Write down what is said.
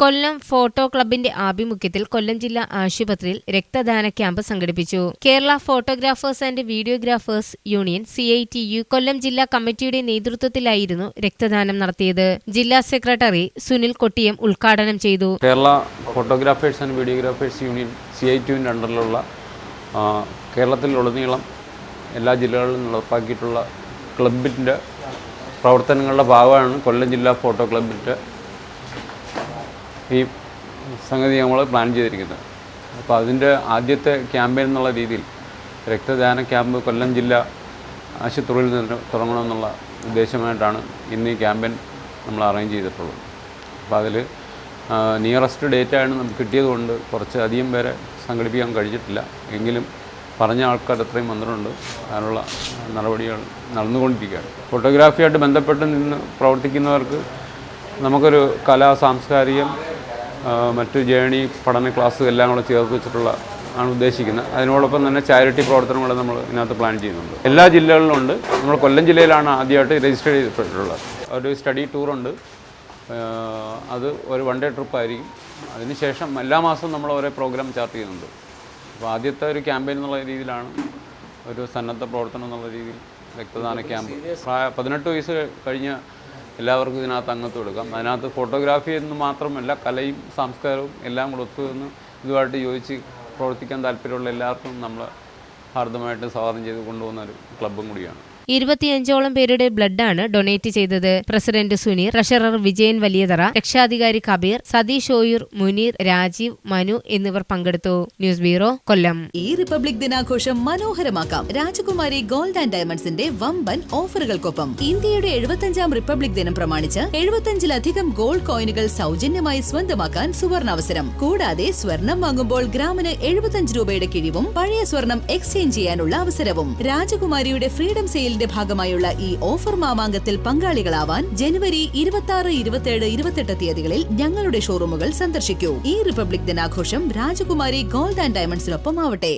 കൊല്ലം photo ക്ലബിന്റെ ആഭിമുഖ്യത്തിൽ കൊല്ലം ജില്ലാ ആശുപത്രിയിൽ രക്തദാന ക്യാമ്പ് സംഘടിപ്പിച്ചു. Kerala photographers and videographers union C I T U Kollam ജില്ലാ കമ്മിറ്റിയുടെ നേതൃത്വത്തിലായിരുന്നു രക്തദാനം നടത്തിയത്. ജില്ലാ സെക്രട്ടറി സുനിൽ കൊട്ടിയം ഉദ്ഘാടനം ചെയ്തു. Kerala photographers and videographers union C I ടുവിന്റെ അണ്ടറിലുള്ള കേരളത്തിലുടനീളം എല്ലാ ജില്ലകളിലും നടപ്പാക്കിയിട്ടുള്ള ക്ലബിന്റെ പ്രവർത്തനങ്ങളുടെ ഭാഗമാണ് കൊല്ലം ജില്ലാ ഫോട്ടോ ക്ലബിന്റെ ഈ സംഗതി നമ്മൾ പ്ലാൻ ചെയ്തിരിക്കുന്നത്. അപ്പോൾ അതിന്റെ ആദ്യത്തെ ക്യാമ്പയിൻ എന്നുള്ള രീതിയിൽ രക്തദാന ക്യാമ്പ് കൊല്ലം ജില്ല ആശുപത്രിയിൽ നിന്ന് തുടങ്ങണമെന്നുള്ള ഉദ്ദേശമായിട്ടാണ് ഇന്ന് ഈ ക്യാമ്പയിൻ നമ്മൾ അറേഞ്ച് ചെയ്തിട്ടുള്ളത്. അപ്പോൾ അതിൽ നിയറസ്റ്റ് ഡേറ്റ് ഡേറ്റാണ് നമുക്ക് കിട്ടിയതുകൊണ്ട് കുറച്ച് അധികം പേരെ സംഘടിപ്പിക്കാൻ കഴിഞ്ഞിട്ടില്ല. എങ്കിലും പറഞ്ഞ ആൾക്കാർ അത്രയും വന്നിട്ടുണ്ട്. അതിനുള്ള നടപടികൾ നടന്നുകൊണ്ടിരിക്കുകയാണ്. ഫോട്ടോഗ്രാഫിയായിട്ട് ബന്ധപ്പെട്ട് നിന്ന് പ്രവർത്തിക്കുന്നവർക്ക് നമുക്കൊരു കലാ സാംസ്കാരികം മറ്റു ജേണി പഠന ക്ലാസ് എല്ലാം കൂടെ ചേർത്ത് വെച്ചിട്ടുള്ള ആണ് ഉദ്ദേശിക്കുന്നത്. അതിനോടൊപ്പം തന്നെ ചാരിറ്റി പ്രവർത്തനങ്ങൾ നമ്മൾ ഇതിനകത്ത് പ്ലാൻ ചെയ്യുന്നുണ്ട്. എല്ലാ ജില്ലകളിലുണ്ട് നമ്മൾ കൊല്ലം ജില്ലയിലാണ് ആദ്യമായിട്ട് രജിസ്റ്റർ ചെയ്തിട്ടുള്ളത്. ഒരു സ്റ്റഡി ടൂറുണ്ട് അത് ഒരു വൺ ഡേ ട്രിപ്പ് ആയിരിക്കും. അതിനുശേഷം എല്ലാ മാസവും നമ്മൾ ഓരോ പ്രോഗ്രാം ചാർട്ട് ചെയ്യുന്നുണ്ട്. അപ്പോൾ ആദ്യത്തെ ഒരു ക്യാമ്പയിൻ എന്നുള്ള രീതിയിലാണ് ഒരു സന്നദ്ധ പ്രവർത്തനം എന്നുള്ള രീതിയിൽ രക്തദാന ക്യാമ്പ്. പതിനെട്ട് വയസ്സ് കഴിഞ്ഞ എല്ലാവർക്കും ഇതിനകത്ത് അംഗത്വം എടുക്കാം അതിനകത്ത് ഫോട്ടോഗ്രാഫി എന്ന് മാത്രമല്ല കലയും സംസ്കാരവും എല്ലാം കൂടെ ഇതുമായിട്ട് യോജിച്ച് പ്രവർത്തിക്കാൻ താല്പര്യമുള്ള എല്ലാവർക്കും നമ്മൾ ഹാർദമായിട്ട് സ്വാഗതം ചെയ്ത് കൊണ്ടുപോകുന്ന ഒരു ക്ലബ്ബും കൂടിയാണ്. ഇരുപത്തിയഞ്ചോളം പേരുടെ ബ്ലഡാണ് ഡൊണേറ്റ് ചെയ്തത്. പ്രസിഡന്റ് സുനീർ ട്രഷറർ വിജയൻ വലിയതറ രക്ഷാധികാരി കബീർ സതീഷ് ഓയൂർ മുനീർ രാജീവ് മനു എന്നിവർ പങ്കെടുത്തു. News bureau Kollam. ഈ റിപ്പബ്ലിക് ദിനാഘോഷം മനോഹരമാക്കാം. രാജകുമാരി ഗോൾഡ് ആൻഡ് ഡയമണ്ട്സിന്റെ വമ്പൻ ഓഫറുകൾക്കൊപ്പം ഇന്ത്യയുടെ എഴുപത്തഞ്ചാം റിപ്പബ്ലിക് ദിനം പ്രമാണിച്ച് എഴുപത്തഞ്ചിലധികം ഗോൾഡ് കോയിനുകൾ സൗജന്യമായി സ്വന്തമാക്കാൻ സുവർണാവസരം. കൂടാതെ സ്വർണം വാങ്ങുമ്പോൾ ഗ്രാമിന് എഴുപത്തഞ്ച് രൂപയുടെ കിഴിവും പഴയ സ്വർണം എക്സ്ചേഞ്ച് ചെയ്യാനുള്ള അവസരവും രാജകുമാരിയുടെ ഫ്രീഡം സെയിലിന്റെ ഭാഗമായുള്ള ഈ ഓഫർ മാമാങ്കത്തിൽ പങ്കാളികളാവാൻ ജനുവരി ഇരുപത്തി ആറ് ഇരുപത്തിയേഴ് ഇരുപത്തെട്ട് തീയതികളിൽ ഞങ്ങളുടെ ഷോറൂമുകൾ സന്ദർശിക്കൂ. ഈ റിപ്പബ്ലിക് ദിനാഘോഷം രാജകുമാരി ഗോൾഡ് ആൻഡ് ഡയമണ്ട്സിനൊപ്പം ആവട്ടെ